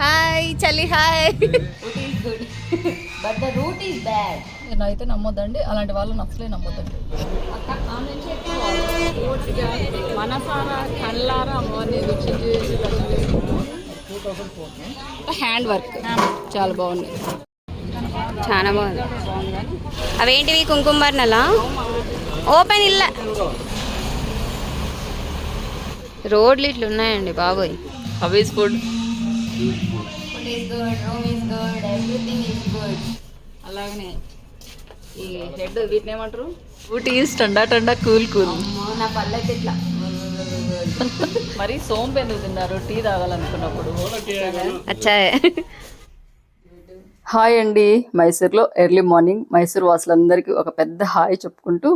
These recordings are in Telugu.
హాయ్ చలి hi but the route is bad. అయితే నమ్మొద్దండి అలాంటి వాళ్ళని అసలే నమ్మొద్దండి. మనసారా కళ్ళారా అమ్మవారిని హ్యాండ్ వర్క్ చాలా బాగుంది. చాలా బాగుంది. అవేంటివి కుంకుమ బర్ణలా ఓపెన్ ఇల్ల. రోడ్లు ఇట్లా ఉన్నాయండి బాబోయ్. How is food Food? Is good, room is good, everything is good. అలాగనే. ఈ హెడ్ వీటిని ఏమంటారు? ఊటీ టండా టండా కూల్ కూల్. అమ్మో, నా అయితే ఇట్లా. మరి సోంపు ఎందుకు తిన్నారు? టీ తాగాలనుకున్నప్పుడు. అచ్చా. హాయ్ అండి. మైసూర్లో ఎర్లీ మార్నింగ్ మైసూర్ వాసులందరికీ ఒక పెద్ద హాయ్ చెప్పుకుంటూ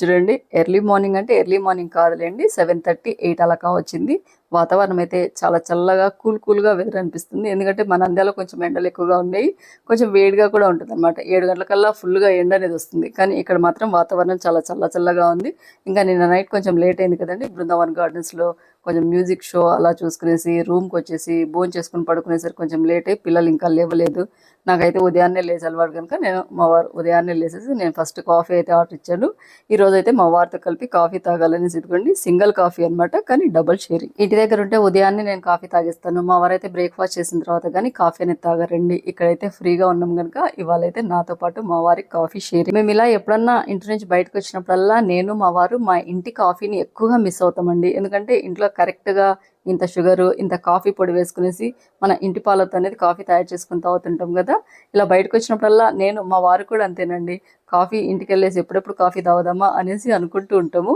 చూడండి ఎర్లీ మార్నింగ్ అంటే ఎర్లీ మార్నింగ్ కాదులేండి సెవెన్ థర్టీ ఎయిట్ అలా కావచ్చింది. వాతావరణం అయితే చాలా చల్లగా కూల్ కూల్గా వెదర్ అనిపిస్తుంది. ఎందుకంటే మన అందాలో కొంచెం ఎండలు ఎక్కువగా ఉన్నాయి. కొంచెం వేడిగా కూడా ఉంటుంది అనమాట ఏడు గంటలకల్లా ఫుల్గా ఎండ అనేది వస్తుంది. కానీ ఇక్కడ మాత్రం వాతావరణం చాలా చల్ల చల్లగా ఉంది. ఇంకా నిన్న నైట్ కొంచెం లేట్ అయింది కదండి. బృందావన్ గార్డెన్స్లో కొంచెం మ్యూజిక్ షో అలా చూసుకునేసి రూమ్కి వచ్చేసి భోజనం చేసుకుని పడుకునేసరికి కొంచెం లేట్ అయ్యి పిల్లలు ఇంకా లేవలేదు. నాకైతే ఉదయాన్నే లేచి అలవాటు కనుక నేను మా వారు ఉదయాన్నే లేచేసి నేను ఫస్ట్ కాఫీ అయితే ఆర్డర్ ఇచ్చాను. ఈ రోజు అయితే మా వారితో కలిపి కాఫీ తాగాలని ఇదిగోండి సింగిల్ కాఫీ అన్నమాట కానీ డబుల్ షేరింగ్. ఇంటి దగ్గర ఉంటే ఉదయాన్నే నేను కాఫీ తాగిస్తాను. మా వారు అయితే బ్రేక్ఫాస్ట్ చేసిన తర్వాత కానీ కాఫీ అనేది తాగరండి. ఇక్కడైతే ఫ్రీగా ఉన్నాం కనుక ఇవాళ అయితే నాతో పాటు మా వారికి కాఫీ షేరింగ్. మేము ఇలా ఎప్పుడన్నా ఇంటి నుంచి బయటకు వచ్చినప్పుడల్లా నేను మా వారు మా ఇంటి కాఫీని ఎక్కువగా మిస్ అవుతామండి. ఎందుకంటే ఇంట్లో కరెక్ట్గా ఇంత షుగరు ఇంత కాఫీ పొడి వేసుకునేసి మన ఇంటి పాలతో అనేది కాఫీ తయారు చేసుకుని తాగుతుంటాం కదా. ఇలా బయటకు వచ్చినప్పుడల్లా నేను మా వారు కూడా అంతేనండి. కాఫీ ఇంటికి వెళ్ళేసి ఎప్పుడెప్పుడు కాఫీ తాగుదామా అనేసి అనుకుంటూ ఉంటాము.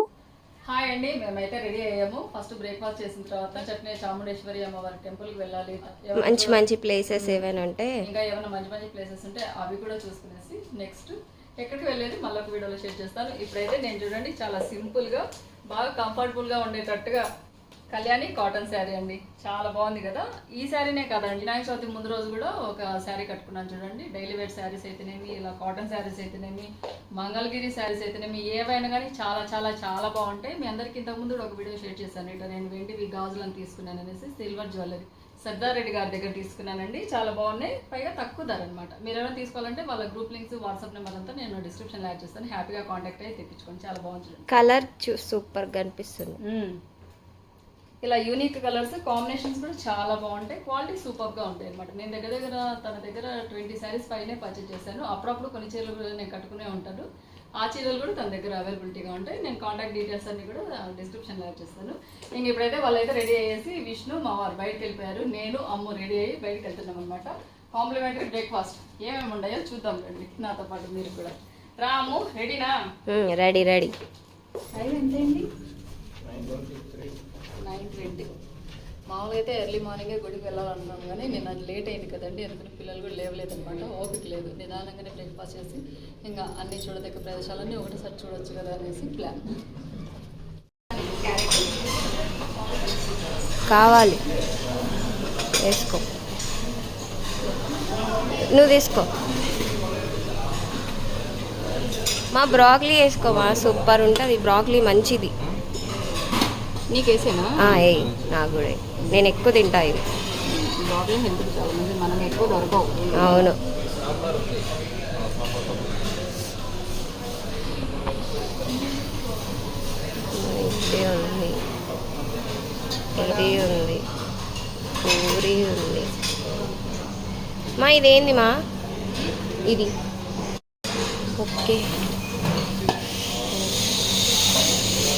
హాయ్ అండి. మేమైతే రెడీ అయ్యాము. ఫస్ట్ బ్రేక్ఫాస్ట్ చేసిన తర్వాత చట్నీ చాముండేశ్వరి అమ్మవారి టెంపుల్కి వెళ్ళాలి. మంచి మంచి ప్లేసెస్ ఏమైనా ఉంటే. ఇంకా ఏమైనా మంచి మంచి ప్లేసెస్ ఉంటే అవి కూడా చూసుకునేసి నెక్స్ట్ ఎక్కడికి వెళ్ళేది మళ్ళీ ఒక వీడియోలో షేర్ చేస్తాను. ఇప్పుడైతే నేను చూడండి చాలా సింపుల్గా బాగా కంఫర్టబుల్గా ఉండేటట్టుగా కళ్యాణి కాటన్ శారీ అండి. చాలా బాగుంది కదా? ఈ శారీనే కాదండి వినాయక చవితి ముందు రోజు కూడా ఒక శారీ కట్టుకున్నాను చూడండి. డైలీ వేర్ శారీస్ అయితేనేమి ఇలా కాటన్ శారీస్ అయితేనేమి మంగళగిరి శారీస్ అయితేనేమి ఏవైనా కానీ చాలా చాలా చాలా బాగుంటాయి. మీ అందరికీ ఇంతకుముందు కూడా ఒక వీడియో షేర్ చేశాను. ఇట్లా నేను వెండివి గాజులను తీసుకున్నాను అనేసి సిల్వర్ జ్యువెలరీ సర్దారెడ్డి గారి దగ్గర తీసుకున్నానండి. చాలా బాగున్నాయి. పైగా తక్కువ ధర అనమాట మీరు ఏమైనా తీసుకోవాలంటే వాళ్ళ గ్రూప్ లింక్స్ వాట్సాప్ నెంబర్ అంతా నేను డిస్క్రిప్షన్లో యాడ్ చేస్తాను. హ్యాపీగా కాంటాక్ట్ అయ్యి తెప్పించుకోండి. చాలా చూడండి. కలర్ సూపర్ కనిపిస్తుంది. ఇలా యూనిక్ కలర్స్ కాంబినేషన్స్ కూడా చాలా బాగుంటాయి. క్వాలిటీ సూపర్గా ఉంటాయి అనమాట నేను దగ్గర దగ్గర తన దగ్గర ట్వంటీ శారీస్ పైనే పర్చేజ్ చేశాను. అప్పుడప్పుడు కొన్ని చీరలు కూడా నేను కట్టుకునే ఉంటాను. ఆ చీరలు కూడా తన దగ్గర అవైలబిలిటీగా ఉంటాయి. నేను కాంటాక్ట్ డీటెయిల్స్ అన్ని కూడా డిస్క్రిప్షన్లో యాడ్ చేస్తాను. ఇంక ఇప్పుడైతే వాళ్ళైతే రెడీ అయ్యేసి విష్ణు మా వారు బయటకు వెళ్ళిపోయారు. నేను అమ్ము రెడీ అయ్యి బయటకు వెళ్తున్నాం అనమాట కాంప్లిమెంటరీ బ్రేక్ఫాస్ట్ ఏమేమి ఉన్నాయో చూద్దాం రండి. నాతో పాటు మీరు కూడా. రాము రెడీనా ready ready time nine twenty. మామూలుగా అయితే ఎర్లీ మార్నింగే గుడికి వెళ్ళాలనుకున్నాను కానీ నేను అది లేట్ అయింది కదండి ఎందుకంటే పిల్లలు కూడా లేవలేదు అనమాట ఓపిక లేదు. నిదానంగానే బ్రేక్ఫాస్ట్ చేసి ఇంకా అన్ని చూడదగ్గ ప్రదేశాలన్నీ ఒకటేసారి చూడొచ్చు కదా అనేసి ప్లాన్. కావాలి. వేసుకో. నువ్వు తీసుకో. మా బ్రాక్లీ వేసుకోమా సూపర్ ఉంటుంది. బ్రాక్లీ మంచిది. నీకేసేనా? నాకు కూడా. నేను ఎక్కువ తింటా ఇవి. బాగా హెల్త్ చాలా మంది మనం ఎక్కువ దొరకవు. అవును. ఇది ఉంది. ఇది ఉంది. పూరి ఉంది. మా ఇదేంది మా? ఇది. ఓకే.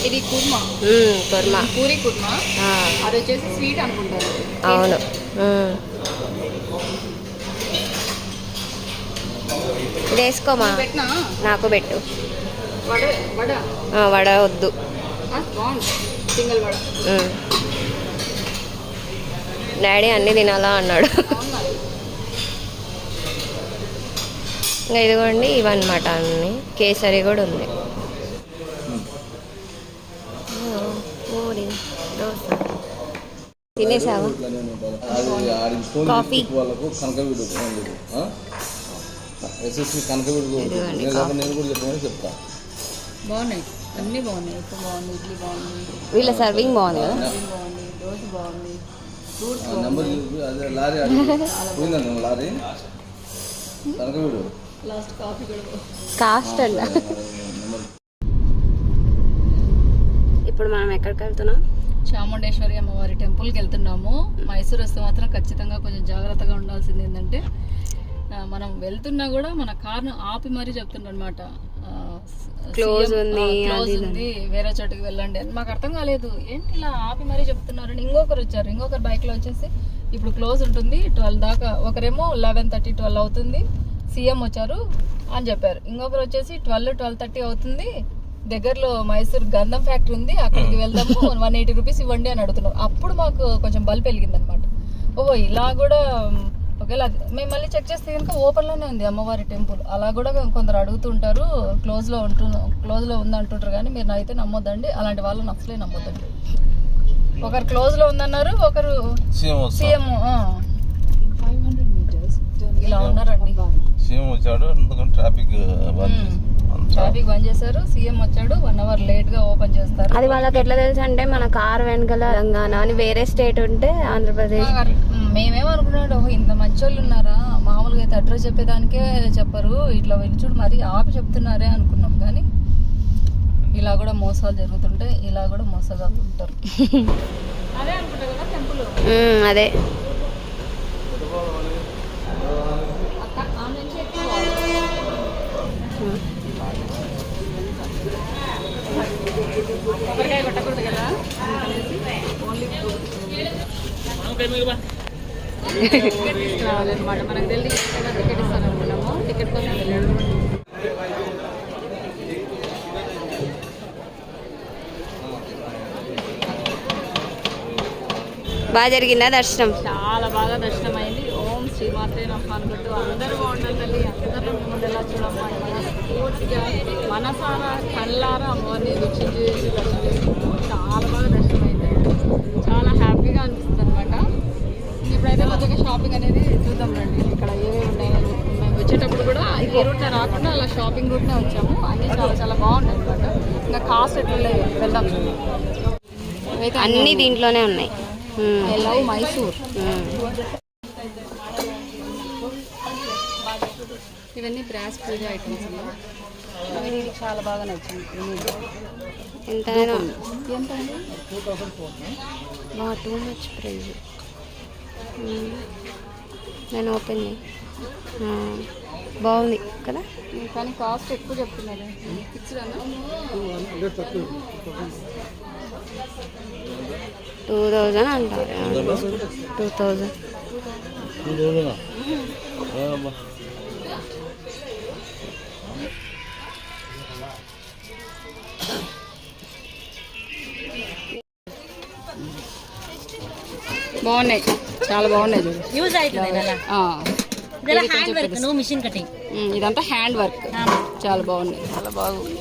ఇది కుర్మా. కుర్మా. పూరి కుర్మా. అది వచ్చేసి స్వీట్ అనుకుంటారు. అవును. వేసుకోమా? నాకు పెట్టు. వడ వద్దు. సింగిల్ వడ. డాడీ అన్ని తినాలా అన్నాడు. ఇంకా ఇదిగోండి ఇవన్నమాట అన్ని. కేసరి కూడా ఉంది. తినేసావా? కాఫీ. వాళ్ళకు కనకవీడు ఎస్ఎస్సి కనకవీడు ఇదిగోండి నేను కాక నేను కూడా చెప్పమని చెప్తా బాగున్నాయి. అన్నీ బాగున్నాయి. ఉప్పు బాగుంది ఇడ్లీ బాగుంది. వీళ్ళ సర్వింగ్ బాగుంది కదా? ఇడ్లీ బాగుంది దోశ బాగుంది ఆ నెంబర్ చూపి అదే లారీ అడుగు. పోయిందండి నువ్వు లారీ? కనక వీడు లాస్ట్ కాఫీ కూడా కాస్ట్ అంట. నెంబర్ ఇప్పుడు మనం ఎక్కడికి వెళ్తున్నాం? చాముండేశ్వరి అమ్మవారి టెంపుల్కి వెళ్తున్నాము. మైసూర్ వస్తే మాత్రం ఖచ్చితంగా కొంచెం జాగ్రత్తగా ఉండాల్సింది ఏంటంటే మనం వెళ్తున్నా కూడా మన కార్ను ఆపి మరీ ఉంది, క్లోజ్ ఉంది వేరే చోటుకి వెళ్ళండి అని. మాకు అర్థం కాలేదు. ఏంటి ఇలా ఆపి మరీ చెప్తున్నారు అని ఇంకొకరు వచ్చారు. ఇంకొకరు బైక్లో వచ్చేసి ఇప్పుడు క్లోజ్ ఉంటుంది ట్వెల్వ్ దాకా. ఒకరేమో లెవెన్ థర్టీ ట్వెల్వ్ అవుతుంది. సీఎం వచ్చారు అని చెప్పారు. ఇంకొకరు వచ్చేసి ట్వెల్వ్ ట్వెల్వ్ థర్టీ అవుతుంది. దగ్గరలో మైసూర్ గంధం ఫ్యాక్టరీ ఉంది అక్కడికి వెళ్దాము వన్ ఎయిటీ రూపీస్ ఇవ్వండి అని అడుగుతున్నారు. అప్పుడు మాకు కొంచెం బల్బ్ వెలిగింది అనమాట ఓహో ఇలా కూడా మ్, ఒకవేళ అది- మేము మళ్ళీ చెక్ చేస్తే కనుక ఓపెన్లోనే ఉంది అమ్మవారి టెంపుల్. అలా కూడా కొందరు అడుగుతుంటారు క్లోజ్లో ఉంటు క్లోజ్లో ఉంది అంటుంటారు కానీ మీరు అయితే నమ్మొద్దండి. అలాంటి వాళ్ళని అసలే నమ్మొద్దండి. ఒకరు క్లోజ్లో ఉందన్నారు ఒకరు సీఎం ఇలా ఉన్నారండి. సీఎం వచ్చాడు అందుకని ట్రాఫిక్ బంద్ చేసి అంతా ట్రాఫిక్ బంద్ చేశారు. సీఎం వచ్చాడు. వన్ అవర్ లేట్గా ఓపెన్ చేస్తారు. అది వాళ్ళకి ఎట్లా తెలుసు అంటే మన కార్ వెనకాల తెలంగాణ అని వేరే స్టేట్ ఉంటే ఆంధ్రప్రదేశ్. మేమేమనుకున్నాడు ఓహో ఇంత మంచోళ్ళు ఉన్నారా? మామూలుగా అయితే అడ్రస్ చెప్పేదానికే చెప్పరు. ఇట్లా వెళ్ళి చూడు మరి ఆపి చెప్తున్నారే అనుకున్నాం. కానీ ఇలా కూడా మోసాలు జరుగుతుంటే ఇలా కూడా మోసాలు ఉంటారు. అదే అనుకుంటా కదా టెంపుల్ అదే. కొబ్బరికాయ కొట్టకూడదు కదా. ఓన్లీ రావాలన్నమాట మనకు తెలియదు టికెట్ ఇస్తాను అనుకున్నాము టికెట్ కోసం వెళ్ళాడు బాగా జరిగిందా దర్శనం? చాలా బాగా దర్శనం అయింది ఓం శ్రీమాత్రే నమః అనుకుంటూ అందరూ బాగుండాలి తల్లి అందరూ మిమ్మల్ని ఎలా చూడమ్మా మనస్ఫూర్తిగా మనసారా కళ్ళారా అమ్మవారిని చేసుకున్నాము చాలా బాగా దర్శనం అయింది చాలా హ్యాపీగా అనిపిస్తుంది అనమాట ఇప్పుడైతే కొద్దిగా షాపింగ్ అనేది చూద్దాం రండి. ఇక్కడ ఏమేమి ఉన్నాయని చెప్పి మేము వచ్చేటప్పుడు కూడా ఈ రూట్ రాకుండా అలా షాపింగ్ రూట్నే వచ్చాము. అన్నీ చాలా చాలా బాగున్నాయి అనమాట ఇంకా కాస్ట్ ఎట్లా వెళ్దాం. అన్ని దీంట్లోనే ఉన్నాయి. I love Mysore. ఇవన్నీ బ్రాస్ పూజ ఐటమ్స్ చాలా బాగా నచ్చింది. ఎంతైనా. ఎంత అండి బా టూ మచ్ ప్రైజ్. నేను ఓపెన్ బాగుంది కదా? కానీ కాస్ట్ ఎక్కువ చెప్తున్నారు. టూ థౌజండ్ అంటారు. Two thousand. బాగున్నాయి. చాలా బాగున్నాయి చూడు. యూజ్ అవుతుంది ఇదంతా హ్యాండ్ వర్క్ చాలా బాగున్నాయి. చాలా బాగుంది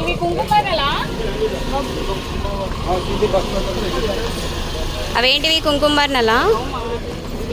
ఇవి అవేంటివి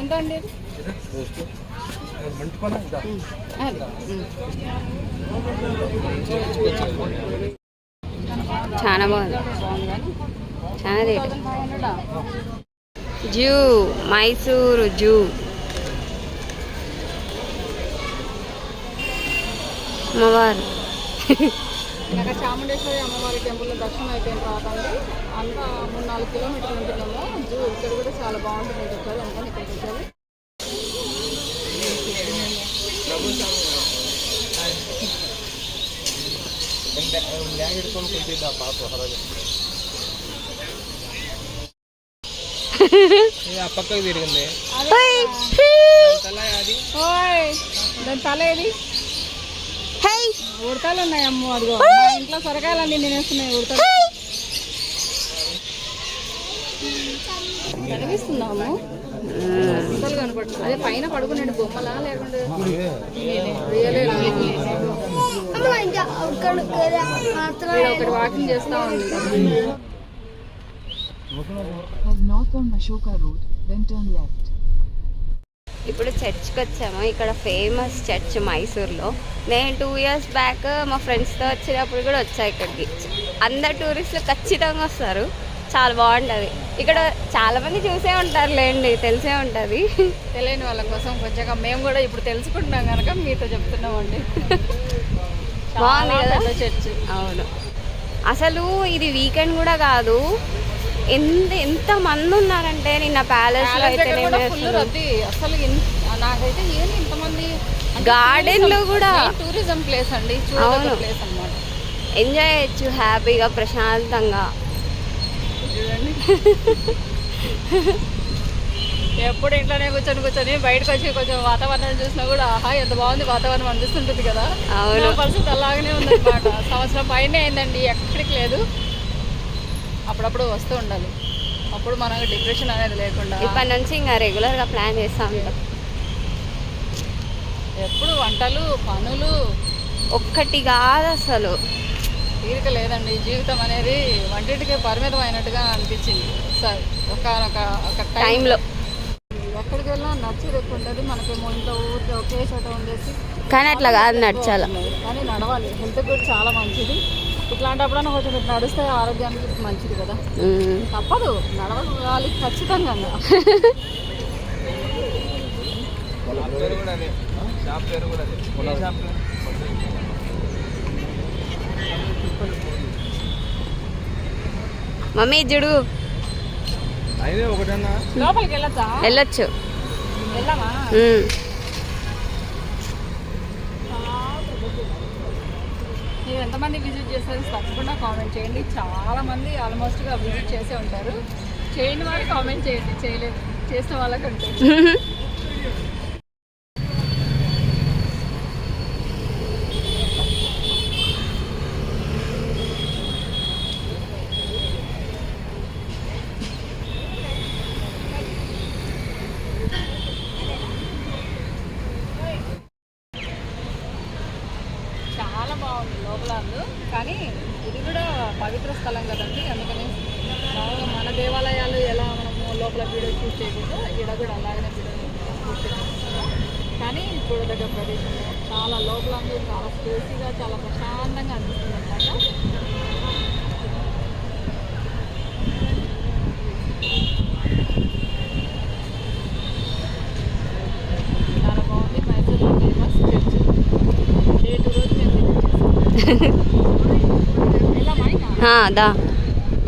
ఎంత అండి చాలా బాగుంది. చాలా రేట్. Zoo Mysuru zoo. అమ్మవారు. ఇంకా చాముండేశ్వరి అమ్మవారి టెంపుల్లో దర్శనం అయిపోయిన తర్వాత అండి అంతా మూడు నాలుగు కిలోమీటర్లు ఉంటున్నాము జూ ఇక్కడ కూడా చాలా బాగుంటుంది చెప్పారు. అందుకని ఇక్కడికి వచ్చారు. ఆ పక్కకు తిరిగింది. దాని తల ఏది? ఉడతలు ఉన్నాయి అమ్మ అదిగో ఇంట్లో సొరకాయలన్నీ తినేస్తున్నాయి ఉడతలు. కనిపిస్తున్నాము కనపడుతుంది అదే పైన పడుకున్నాడు బొమ్మలా లేకుండా ఒకటి వాకింగ్ చేస్తా ఉంది. North on Ashoka Road, then turn left. ఇప్పుడు చర్చ్కి వచ్చాము. ఇక్కడ ఫేమస్ చర్చ్ మైసూర్లో. నేను టూ ఇయర్స్ బ్యాక్ మా ఫ్రెండ్స్తో వచ్చినప్పుడు కూడా వచ్చా ఇక్కడికి. అందరు టూరిస్టులు ఖచ్చితంగా వస్తారు. చాలా బాగుంటుంది. ఇక్కడ చాలా మంది చూసే ఉంటారు లేండి తెలిసే ఉంటుంది. తెలియని వాళ్ళ కోసం కొంచెం మేము కూడా ఇప్పుడు తెలుసుకుంటున్నాం కనుక మీతో చెప్తున్నామండి. బాగుంది కదా? చర్చ్. అవును. అసలు ఇది వీకెండ్ కూడా కాదు. ఎంత ఎంత మంది ఉన్నారంటే నిన్న ప్యాలెస్లో అయితే అసలు నాకైతే ఏంది ఇంతమంది Garden లో కూడా. టూరిజం ప్లేస్ అండి. అవును. ప్లేస్ అన్నమాట. ఎంజాయ్ చేయొచ్చు హ్యాపీగా ప్రశాంతంగా. చూడండి. ఎప్పుడు ఇంట్లోనే కూర్చొని కూర్చొని బయటకు వచ్చి కొంచెం వాతావరణం చూసినా కూడా ఆహా ఎంత బాగుంది వాతావరణం అనిపిస్తుంటుంది కదా. పరిస్థితి అలాగనే ఉందన్నమాట. సంవత్సరం పైన అయిందండి ఎక్కడికి లేదు. అప్పుడప్పుడు వస్తూ ఉండాలి. అప్పుడు మనకు డిప్రెషన్ అనేది లేకుండా ఇప్పటి నుంచి ఇంకా రెగ్యులర్గా ప్లాన్ చేస్తా ఎప్పుడు వంటలు పనులు ఒక్కటి కాదు అసలు. తీరిక లేదండి. జీవితం అనేది వంటింటికి పరిమితం అయినట్టుగా అనిపించింది. సరే ఒక ఒక ఒక టైంలో. ఎక్కడికి వెళ్ళినా నచ్చేది. ఎక్కువ ఉంటుంది మనకేమో ఇంట్లో ఊరికే ఒకే చోట ఉండేసి కానీ అట్లా కాదు నడచాల. కానీ నడవాలి. హెల్త్ కూడా చాలా మంచిది. ఇట్లాంటప్పుడు కొంచెం ఇట్లా నడిస్తే ఆరోగ్యానికి మంచిది కదా. తప్పదు. నడవాలి ఖచ్చితంగా. మమ్మీ జుడు. లోపలికి వెళ్ళొచ్చా? వెళ్ళొచ్చు. మీరు ఎంతమంది విజిట్ చేశారు తప్పకుండా కామెంట్ చేయండి. చాలా మంది ఆల్మోస్ట్గా విజిట్ చేసే ఉంటారు. చేయని వాళ్ళు కామెంట్ చేయండి. చేయలేదు. చేసిన వాళ్ళకంటే. చాలా బాగుంది లోపల కానీ ఇది కూడా పవిత్ర స్థలం కదండి. అందుకని మామూలుగా మన దేవాలయాలు ఎలా మనము లోపల వీడియో చూస్ చేయకుండా ఈడ కూడా అలాగనే వీడియో షూట్ కానీ చూడదగ్గ ప్రదేశం. చాలా లోపల అందు చాలా స్పేసీగా చాలా ప్రశాంతంగా అనిపిస్తుంది అనమాట చాలా బాగుంది మైసూర్లో ఫేమస్ చర్చ్ డే టూ రోజు మేము visit చేసాం. వెళ్ళామా ఇంకా? ఆ, దా.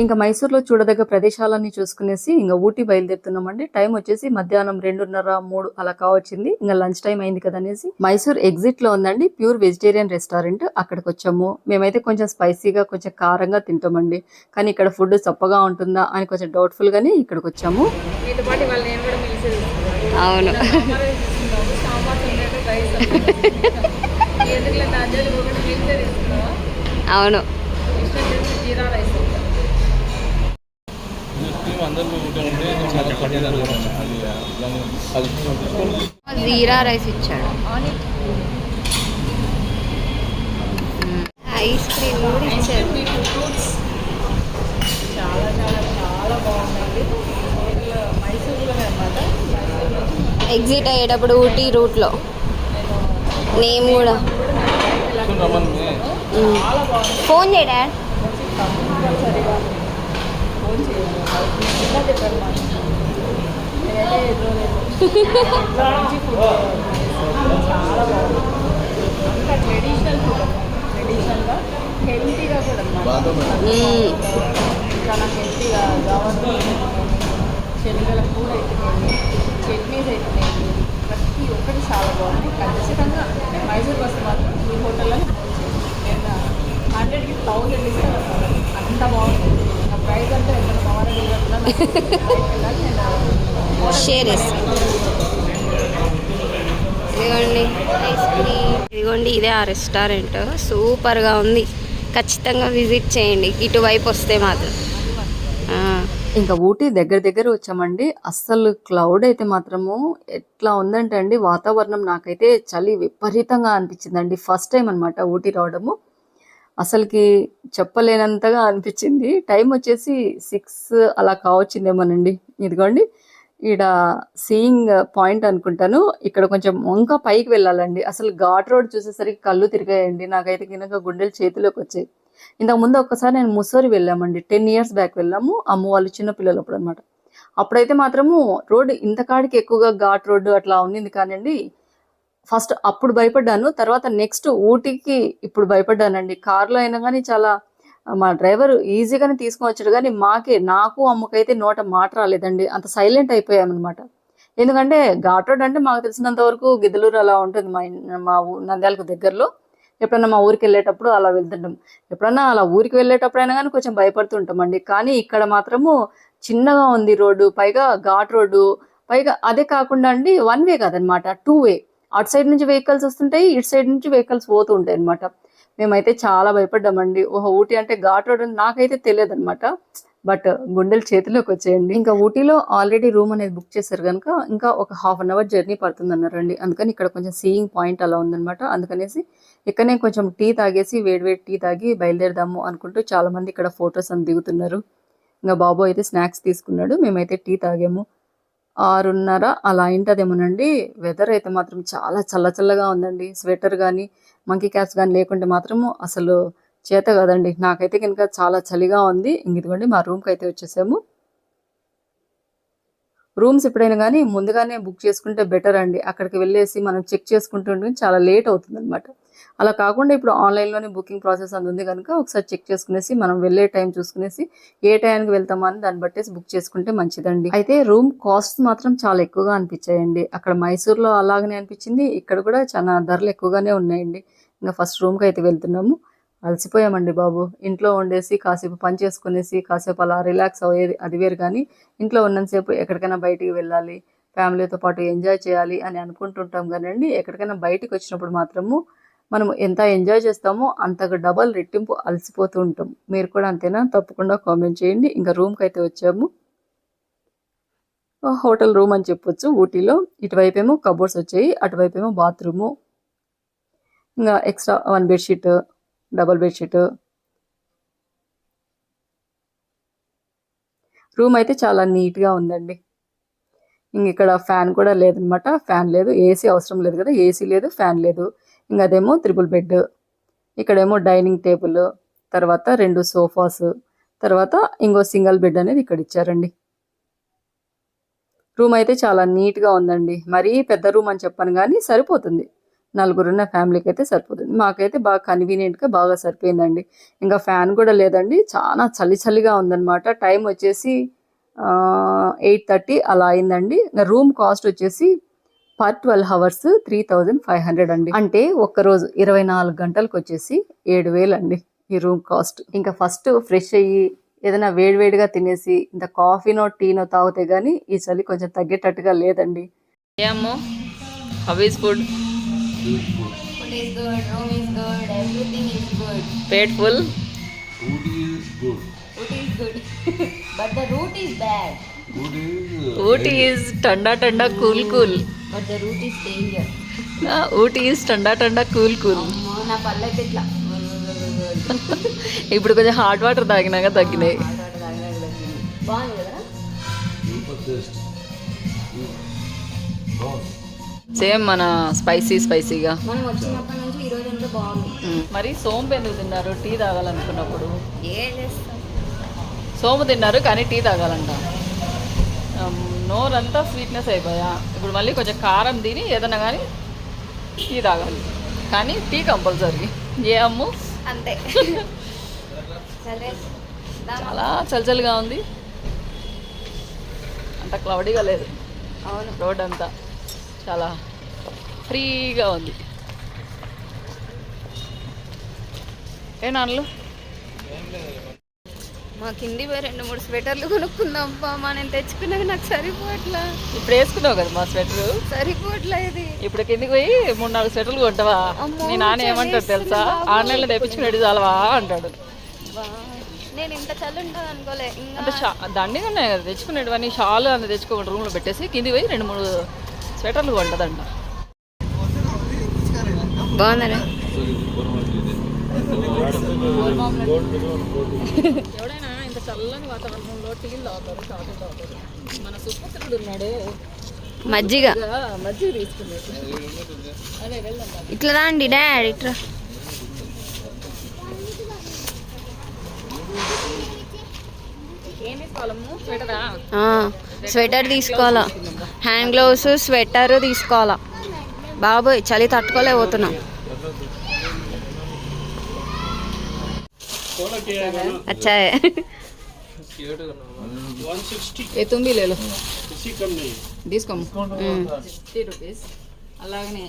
ఇంకా మైసూర్లో చూడదగ్గ ప్రదేశాలన్నీ చూసుకునేసి ఇంకా ఊటీ బయలుదేరుతున్నామండి. టైం వచ్చేసి మధ్యాహ్నం రెండున్నర మూడు అలా కావచ్చింది. ఇంకా లంచ్ టైం అయింది కదా అనేసి మైసూర్ ఎగ్జిట్లో ఉందండి. Pure vegetarian restaurant. అక్కడికి వచ్చాము. మేమైతే కొంచెం స్పైసీగా కొంచెం కారంగా తింటామండి. కానీ ఇక్కడ ఫుడ్ చప్పగా ఉంటుందా అని కొంచెం డౌట్ఫుల్ గానే ఇక్కడికి వచ్చాము. అవును. అవును. జీరా రైస్ ఇచ్చాడు. ఐస్ క్రీమ్ కూడా ఇచ్చాడు. చాలా చాలా చాలా బాగుందండి. మైసూరులోనే అనమాట ఎగ్జిట్ అయ్యేటప్పుడు ఊటీ రూట్లో. నేమ్ కూడా. ఫోన్ చేయ డాడ్. కంపల్సరీగా ఫోన్ చేయాలి ఇంకా చాలా బాగుంది. అంతా ట్రెడిషనల్ ఫుడ్ ట్రెడిషనల్గా హెల్తీగా కూడా అన్నమాట బాదం చాలా హెల్తీగా గవర్నమెంట్ శనగల కూర అయితేనేమి చట్నీస్ అయితేనేమి ప్రతి ఒక్కటి చాలా బాగుంది. ఖచ్చితంగా మైసూర్ బస్సు మాత్రం ఈ హోటల్లోనే షేర్ ఇదిగోండి ఐస్ క్రీమ్. ఇదిగోండి ఇదే ఆ రెస్టారెంట్. సూపర్గా ఉంది. ఖచ్చితంగా విజిట్ చేయండి. ఇటువైపు వస్తే మాత్రం. ఇంకా ఊటీ దగ్గర దగ్గర వచ్చామండి. అస్సలు క్లౌడ్ అయితే మాత్రము ఎట్లా ఉందంటే అండి వాతావరణం నాకైతే చలి విపరీతంగా అనిపించిందండి. ఫస్ట్ టైం అనమాట ఊటీ రావడము. అసలుకి చెప్పలేనంతగా అనిపించింది. టైం వచ్చేసి సిక్స్ అలా కావచ్చిందేమోనండి. ఇదిగోండి. ఈడ సీయింగ్ పాయింట్ అనుకుంటాను. ఇక్కడ కొంచెం ఇంకా పైకి వెళ్ళాలండి. అసలు ఘాట్ రోడ్ చూసేసరికి కళ్ళు తిరిగాయండి. నాకైతే కనుక గుండెలు చేతిలోకి వచ్చాయి. ఇంతకు ముందు ఒక్కసారి నేను ముసోరి వెళ్ళామండి. టెన్ ఇయర్స్ బ్యాక్ వెళ్ళాము. అమ్మ వాళ్ళు చిన్నపిల్లలు అప్పుడు అనమాట అప్పుడైతే మాత్రము రోడ్డు ఇంతకాడికి ఎక్కువగా ఘాట్ రోడ్డు అట్లా ఉన్నింది కానివ్వండి ఫస్ట్ అప్పుడు భయపడ్డాను తర్వాత నెక్స్ట్ ఊటీకి ఇప్పుడు భయపడ్డానండి. కార్లో అయినా కానీ చాలా మా డ్రైవర్ ఈజీగానే తీసుకొని వచ్చాడు కానీ మాకే నాకు అమ్మకైతే నోట మాట రాలేదండి. అంత సైలెంట్ అయిపోయామన్నమాట. ఎందుకంటే ఘాట్ రోడ్ అంటే మాకు తెలిసినంత వరకు గిద్దలూరు అలా ఉంటుంది మా మా నంద్యాలకు దగ్గరలో. ఎప్పుడన్నా మా ఊరికి వెళ్ళేటప్పుడు అలా వెళ్తుంటాం. ఎప్పుడన్నా అలా ఊరికి వెళ్ళేటప్పుడు అయినా కానీ కొంచెం భయపడుతుంటామండి. కానీ ఇక్కడ మాత్రము చిన్నగా ఉంది రోడ్డు పైగా ఘాట్ రోడ్డు పైగా అదే కాకుండా అండి వన్ వే కాదనమాట టూ వే. అటు సైడ్ నుంచి వెహికల్స్ వస్తుంటాయి ఇటు సైడ్ నుంచి వెహికల్స్ పోతూ ఉంటాయి అనమాట మేమైతే చాలా భయపడ్డామండి. ఓహో ఊటీ అంటే ఘాట్ రోడ్ అని నాకైతే తెలియదు అనమాట బట్ గుండెలు చేతిలోకి వచ్చేయండి. ఇంకా ఊటీలో ఆల్రెడీ రూమ్ అనేది బుక్ చేశారు కనుక ఇంకా ఒక హాఫ్ అన్ అవర్ జర్నీ పడుతుంది అన్నారండి అందుకని ఇక్కడ కొంచెం సీయింగ్ పాయింట్ అలా ఉందన్నమాట. అందుకనేసి ఇక్కడనే కొంచెం టీ తాగేసి వేడివేడి టీ తాగి బయలుదేరదాము అనుకుంటూ చాలా మంది ఇక్కడ ఫొటోస్ అని దిగుతున్నారు. ఇంకా బాబు అయితే స్నాక్స్ తీసుకున్నాడు. మేమైతే టీ తాగాము. ఆరున్నర అలా అయింటదేమోనండి. వెదర్ అయితే మాత్రం చాలా చల్ల చల్లగా ఉందండి. స్వెటర్ కానీ మంకీ క్యాప్స్ కానీ లేకుంటే మాత్రము అసలు చేత కదండి. నాకైతే కనుక చాలా చలిగా ఉంది. ఇంకిదిగోండి మా రూమ్కి అయితే వచ్చేసాము. రూమ్స్ ఎప్పుడైనా కానీ ముందుగానే బుక్ చేసుకుంటే బెటర్ అండి. అక్కడికి వెళ్ళేసి మనం చెక్ చేసుకుంటుంటే చాలా లేట్ అవుతుంది అనమాట అలా కాకుండా ఇప్పుడు ఆన్లైన్లోనే బుకింగ్ ప్రాసెస్ అందుంది కనుక ఒకసారి చెక్ చేసుకునేసి మనం వెళ్ళే టైం చూసుకునేసి ఏ టైంకి వెళ్తామా అని దాన్ని బట్టేసి బుక్ చేసుకుంటే మంచిదండి. అయితే రూమ్ కాస్ట్ మాత్రం చాలా ఎక్కువగా అనిపించాయండి. అక్కడ మైసూర్లో అలాగనే అనిపించింది. ఇక్కడ కూడా చాలా ధరలు ఎక్కువగానే ఉన్నాయండి. ఇంకా ఫస్ట్ రూమ్కి అయితే వెళ్తున్నాము. అలసిపోయామండి బాబు. ఇంట్లో ఉండేసి కాసేపు పని చేసుకునేసి కాసేపు అలా రిలాక్స్ అయ్యేది అది వేరు కానీ ఇంట్లో ఉన్నంతసేపు ఎక్కడికైనా బయటికి వెళ్ళాలి ఫ్యామిలీతో పాటు ఎంజాయ్ చేయాలి అని అనుకుంటుంటాం కానండి ఎక్కడికైనా బయటికి వచ్చినప్పుడు మాత్రము మనం ఎంత ఎంజాయ్ చేస్తామో అంతగా డబల్ రెట్టింపు అలసిపోతూ ఉంటాం. మీరు కూడా అంతేనా? తప్పకుండా కామెంట్ చేయండి. ఇంకా రూమ్కి అయితే వచ్చాము హోటల్ రూమ్ అని చెప్పొచ్చు. ఊటీలో ఇటువైపు ఏమో కబోర్డ్స్ వచ్చాయి. అటువైపు ఏమో బాత్రూము. ఇంకా extra one bedsheet double bedsheet. Room అయితే చాలా నీట్గా ఉందండి. ఇంక ఇక్కడ ఫ్యాన్ కూడా లేదనమాట. ఫ్యాన్ లేదు. ఏసీ అవసరం లేదు కదా. ఏసీ లేదు ఫ్యాన్ లేదు. ఇంకా అదేమో త్రిపుల్ బెడ్. ఇక్కడేమో డైనింగ్ టేబుల్ తర్వాత రెండు సోఫాస్ తర్వాత ఇంకో సింగిల్ బెడ్ అనేది ఇక్కడ ఇచ్చారండి రూమ్ అయితే చాలా నీట్గా ఉందండి. మరీ పెద్ద రూమ్ అని చెప్పాను కానీ సరిపోతుంది. నలుగురున్న ఫ్యామిలీకి అయితే సరిపోతుంది. మాకైతే బాగా కన్వీనియంట్గా బాగా సరిపోయిందండి. ఇంకా ఫ్యాన్ కూడా లేదండి. చాలా చలి చలిగా ఉందన్నమాట. టైం వచ్చేసి ఎయిట్ థర్టీ అలా అయిందండి. ఇంకా రూమ్ కాస్ట్ వచ్చేసి per twelve hours three thousand five hundred అండి. అంటే ఒక్క రోజు ఇరవై నాలుగు గంటలకు వచ్చేసి ఏడు వేలు అండి ఈ రూమ్ కాస్ట్ ఇంకా ఫస్ట్ ఫ్రెష్ అయ్యి ఏదైనా వేడివేడిగా తినేసి ఇంత కాఫీనో టీనో తాగితే కానీ ఈ చలి కొంచెం తగ్గేటట్టుగా లేదండి. ఏమో హౌ ఈస్ ఫుడ్. పేట్ ఫుల్ ఊటీ ఈజ్ టండా టండా cool cool The route is danger. Ooty is టండా టండా కూల్ కూల్. అమ్మో నా పళ్ళు అయితే ఇట్లా ఇప్పుడు కొంచెం హాట్ వాటర్ తాగినాక తగ్గినాయి. బాగుంది కదా. సేమ్ మన స్పైసీ స్పైసీగా మనం వచ్చినప్పటి నుంచి ఈ రోజు అంతా బాగుంది. మరి సోంపు ఎందుకు తిన్నారు? టీ తాగాలనుకున్నప్పుడు. ఏం సోము తిన్నారు కానీ టీ తాగాలంట. నోరంతా స్వీట్నెస్ అయిపోయా. ఇప్పుడు మళ్ళీ కొంచెం కారం తిని ఏదన్నా కానీ టీ తాగాలి. కానీ టీ కంపల్సరీ ఏ అమ్ము? అంతే. చాలా చలిచలిగా ఉంది. అంత క్లౌడీగా లేదు. అవును. రోడ్ అంతా చాలా ఫ్రీగా ఉంది. ఏ నాన్నలు? మా కింది పోయి రెండు మూడు స్వెటర్లు కొనుక్కుందాం అమ్మా నేను తెచ్చుకున్నవి నాకు సరిపోవట్లా. ఇప్పుడు వేసుకున్నావు కదా మా స్వెటర్? సరిపోవట్లా ఇది. ఇప్పుడు కిందికి పోయి మూడు నాలుగు స్వెటర్లు కొంటావా? అమ్మో, మీ నాన్న ఏమంటాడు తెలుసా? ఆన్లైన్లో తెప్పించుకునేది చాలవా అంటాడు. నేను ఇంత చలి ఉంటుంది అనుకోలే. ఇంకా అంటే షా దండిగా ఉన్నాయి కదా తెచ్చుకునేటివన్నీ షాలు అంత తెచ్చుకోకుండా రూమ్లో పెట్టేసి కిందికి పోయి రెండు మూడు స్వెటర్లు కొంటదంట. బాగుందరా ఎవడైనా ఇంత చల్లని వాతావరణంలో టీలు తాగుతారు కాఫీ తాగుతారు మన సుపుత్రుడు ఉన్నాడు. మజ్జిగ. మజ్జిగ తీసుకున్నాడు ఇట్లా రాండి డాడ్ ఇట్లా స్వెటర్ తీసుకోవాలా. హ్యాండ్ గ్లౌస్ స్వెటర్ తీసుకోవాలా. బాబోయ్ చలి తట్టుకోలేకపోతున్నాం. ఏ తుంబి లేలు తీసుకోము ఫిఫ్టీ రూపీస్ అలాగనే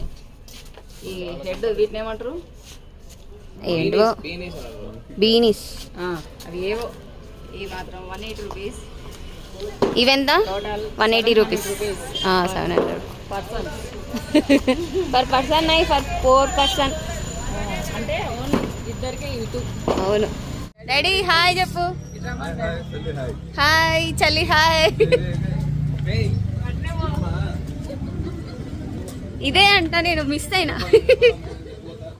ఈ హెడ్ వీటిని ఏమంటారు ఏంటో బీనీస్ ఆ, అవి ఏవో ఈ మాత్రం one eighty rupees ఇవెంత total one eighty rupees seven hundred person per person నై ఫర్ ఫోర్ పర్సన్ అంటే అవును. డాడీ హాయ్ చెప్పు. హాయ్ చలి హాయ్ ఇదే అంట నేను మిస్ అయినా.